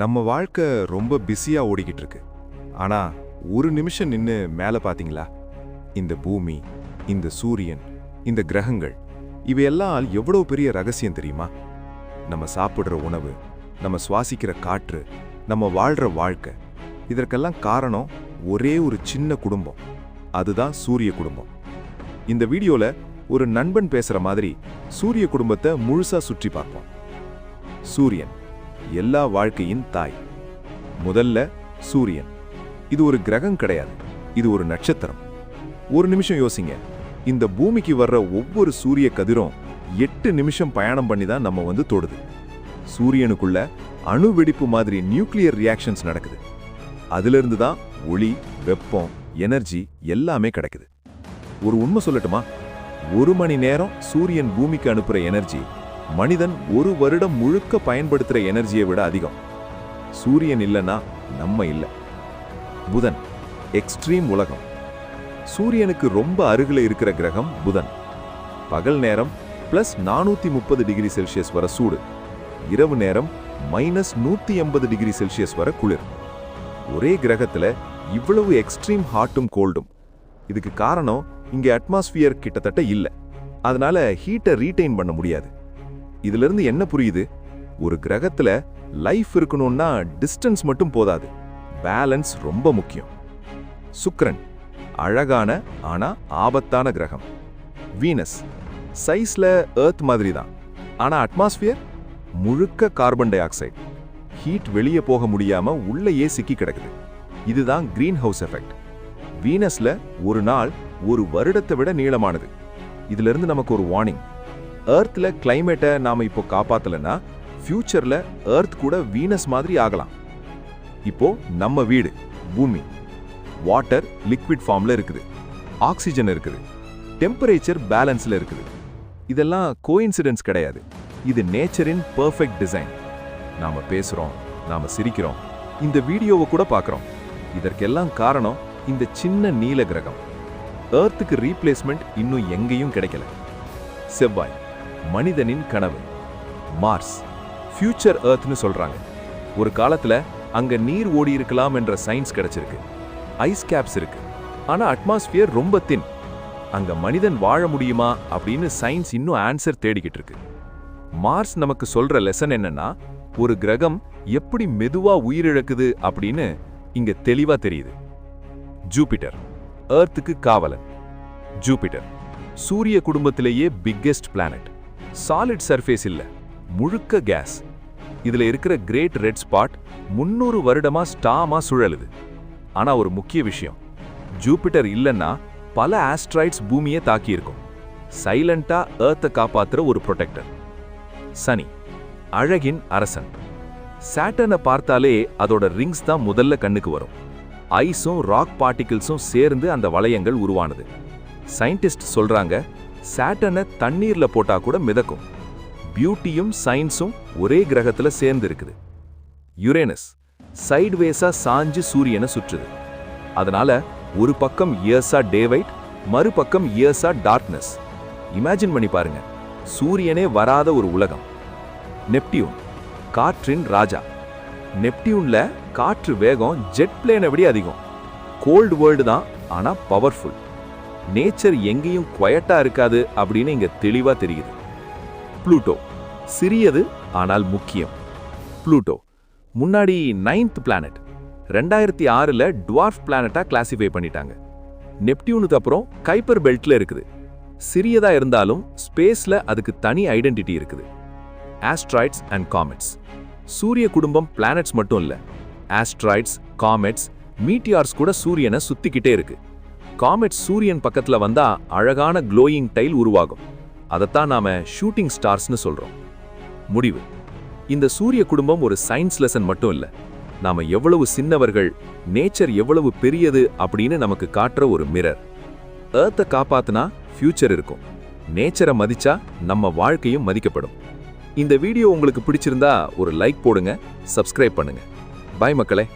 நம்ம வாழ்க்கை ரொம்ப பிஸியா ஓடிக்கிட்டு இருக்கு ஆனா ஒரு நிமிஷம் நின்னு மேல பாத்தீங்களா? இந்த பூமி இந்த சூரியன் இந்த கிரகங்கள் இவையெல்லாம் எவ்வளவு பெரிய ரகசியம் தெரியுமா? நம்ம சாப்பிடுற உணவு நம்ம சுவாசிக்கிற காற்று நம்ம வாழ்ற வாழ்க்கை இதற்கெல்லாம் காரணம் ஒரே ஒரு சின்ன குடும்பம். அதுதான் சூரிய குடும்பம். இந்த வீடியோல ஒரு நண்பன் பேசுற மாதிரி சூரிய குடும்பத்தை முழுசா சுற்றி பார்ப்போம். சூரியன். எல்லா வாழ்க்கையின் தாய். முதல்ல சூரியன். இது ஒரு கிரகம் கிடையாது. இது ஒரு நட்சத்திரம். ஒரு நிமிஷம் யோசிங்க. இந்த பூமிக்கு வர்ற ஒவ்வொரு சூரிய கதிரும் எட்டு நிமிஷம் பயணம் பண்ணி தான் நம்ம வந்து தொடுது. சூரியனுக்குள்ள அணு வெடிப்பு மாதிரி நியூக்ளியர் ரியாக்ஷன்ஸ் நடக்குது. அதிலிருந்து தான் ஒளி வெப்பம் எனர்ஜி எல்லாமே கிடைக்குது. ஒரு உண்மை சொல்லட்டுமா? ஒரு மணி நேரம் சூரியன் பூமிக்கு அனுப்புற எனர்ஜி மனிதன் ஒரு வருடம் முழுக்க பயன்படுத்துகிற எனர்ஜியை விட அதிகம். சூரியன் இல்லைன்னா நம்ம இல்லை. புதன் எக்ஸ்ட்ரீம் உலகம். சூரியனுக்கு ரொம்ப அருகில் இருக்கிற கிரகம் புதன். பகல் நேரம் பிளஸ் நானூற்றி முப்பது டிகிரி செல்சியஸ் வர சூடு. இரவு நேரம் மைனஸ் நூற்றி எண்பது டிகிரி செல்சியஸ் வர குளிர். ஒரே கிரகத்தில் இவ்வளவு எக்ஸ்ட்ரீம் ஹாட்டும் கோல்டும் இதுக்கு காரணம் இங்கே அட்மாஸ்பியர் கிட்டத்தட்ட இல்லை. அதனால ஹீட்டை ரீடைன் பண்ண முடியாது. இதுல இருந்து என்ன புரியுது? ஒரு கிரகத்துல லைஃப் இருக்கணும்னா டிஸ்டன்ஸ் மட்டும் போதாது. பேலன்ஸ் ரொம்ப முக்கியம். சுக்ரன் அழகான ஆனா ஆபத்தான கிரகம். வீனஸ் சைஸ்ல ஏர்த் மாதிரி தான் ஆனா அட்மாஸ்பியர் முழுக்க கார்பன் டை ஆக்சைடு ஹீட் வெளியே போக முடியாம உள்ளேயே சிக்கி கிடக்குது. இதுதான் கிரீன் ஹவுஸ் எஃபெக்ட் வீனஸ்ல ஒரு நாள் ஒரு வருடத்தை விட நீளமானது. இதுல இருந்து நமக்கு ஒரு வார்னிங் ஏர்த்தில் கிளைமேட்டை நாம் இப்போ காப்பாற்றலைன்னா ஃப்யூச்சரில் ஏர்த் கூட வீனஸ் மாதிரி ஆகலாம். இப்போ நம்ம வீடு பூமி வாட்டர் லிக்விட் ஃபார்ம்ல இருக்குது. ஆக்சிஜன் இருக்குது. டெம்பரேச்சர் பேலன்ஸில் இருக்குது. இதெல்லாம் கோயின்சிடென்ஸ் கிடையாது. இது நேச்சரின் பர்ஃபெக்ட் டிசைன் நாம் பேசுகிறோம் நாம் சிரிக்கிறோம். இந்த வீடியோவை கூட பார்க்குறோம். இதற்கெல்லாம் காரணம் இந்த சின்ன நீல கிரகம் ஏர்த்துக்கு ரீப்ளேஸ்மெண்ட் இன்னும் எங்கேயும் கிடைக்கல. செவ்வாய். மனிதனின் கனவு. மார்ஸ். ஃபியூச்சர் எர்த்னு சொல்றாங்க. ஒரு காலத்துல அங்க நீர் ஓடி இருக்கலாம் என்ற சயின்ஸ் கிடைச்சிருக்கு. ஐஸ் கேப்ஸ் இருக்கு. ஆனா அட்மாஸ்பியர் ரொம்ப தின் அங்க மனிதன் வாழ முடியுமா அப்படின்னு சயின்ஸ் இன்னும் ஆன்சர் தேடிக்கிட்டு இருக்கு. மார்ஸ் நமக்கு சொல்ற லெசன் என்னன்னா ஒரு கிரகம் எப்படி மெதுவா உயிரிழக்குது அப்படின்னு இங்க தெளிவா தெரியுது. ஜூபிட்டர் ஏர்த்துக்கு காவலன். ஜூபிட்டர் சூரிய குடும்பத்திலேயே பிக்கெஸ்ட் பிளானட் சாலிட் சர்ஃபேஸ் இல்லை. முழுக்க கேஸ் இதில் இருக்கிற கிரேட் ரெட் ஸ்பாட் முந்நூறு வருடமா ஸ்டாமாக சுழலுது. ஆனால் ஒரு முக்கிய விஷயம். ஜூபிட்டர் இல்லைன்னா பல ஆஸ்ட்ராய்ட்ஸ் பூமியை தாக்கியிருக்கும். சைலண்டாக ஏர்த்தை காப்பாற்றுற ஒரு ப்ரொடெக்டர் சனி அழகின் அரசன். சாட்டர்னை பார்த்தாலே அதோட ரிங்ஸ் தான் முதல்ல கண்ணுக்கு வரும். ஐஸும் ராக் பார்ட்டிகிள்ஸும் சேர்ந்து அந்த வளையங்கள் உருவானது. சயின்டிஸ்ட் சொல்கிறாங்க சாட்டனை தண்ணீர்ல போட்டா கூட மிதக்கும். பியூட்டியும் சயின்ஸும் ஒரே கிரகத்துல சேர்ந்து இருக்குது யுரேனஸ் சைட்வேஸா சாஞ்சு சூரியனை சுற்றுது. அதனால ஒரு பக்கம் இயர்ஸா டேவைட் மறுபக்கம் இயர்ஸா டார்க்னஸ் இமேஜின் பண்ணி பாருங்க. சூரியனே வராத ஒரு உலகம். நெப்டியூன் காற்றின் ராஜா. நெப்டியூன்ல காற்று வேகம் ஜெட் பிளேனை விட அதிகம். கோல்டு வேர்ல்டு தான் ஆனா பவர்ஃபுல் நேச்சர் எங்கேயும் குவயட்டா இருக்காது அப்படின்னு இங்க தெளிவா தெரியுது. ப்ளூட்டோ சிறியது ஆனால் முக்கியம். ப்ளூட்டோ முன்னாடி நைன்த் பிளானட் ரெண்டாயிரத்தி ஆறில் டுவார்ஃப் பிளானட்டா கிளாசிஃபை பண்ணிட்டாங்க. நெப்டியூனுக்கு அப்புறம் கைப்பர் பெல்ட்ல இருக்குது. சிறியதா இருந்தாலும் ஸ்பேஸ்ல அதுக்கு தனி ஐடென்டிட்டி இருக்குது. ஆஸ்ட்ராய்ட்ஸ் அண்ட் காமெட்ஸ் சூரிய குடும்பம் பிளானட்ஸ் மட்டும் இல்லை. ஆஸ்ட்ராய்ட்ஸ் காமெட்ஸ் மீட்டியார்ஸ் கூட சூரியனை சுத்திக்கிட்டே இருக்குது காமெட்ஸ் சூரியன் பக்கத்தில் வந்தால் அழகான க்ளோயிங் டைல் உருவாகும். அதைத்தான் நாம ஷூட்டிங் ஸ்டார்ஸ்னு சொல்கிறோம் முடிவு. இந்த சூரிய குடும்பம் ஒரு சயின்ஸ் லெசன் மட்டும் இல்லை. நாம எவ்வளவு சின்னவர்கள் நேச்சர் எவ்வளவு பெரியது அப்படின்னு நமக்கு காட்டுற ஒரு மிரர் ஏர்த்தை காப்பாத்தினா ஃபியூச்சர் இருக்கும். நேச்சரை மதிச்சா நம்ம வாழ்க்கையும் மதிக்கப்படும். இந்த வீடியோ உங்களுக்கு பிடிச்சிருந்தா ஒரு லைக் போடுங்க சப்ஸ்கிரைப் பண்ணுங்க. பாய் மக்களே.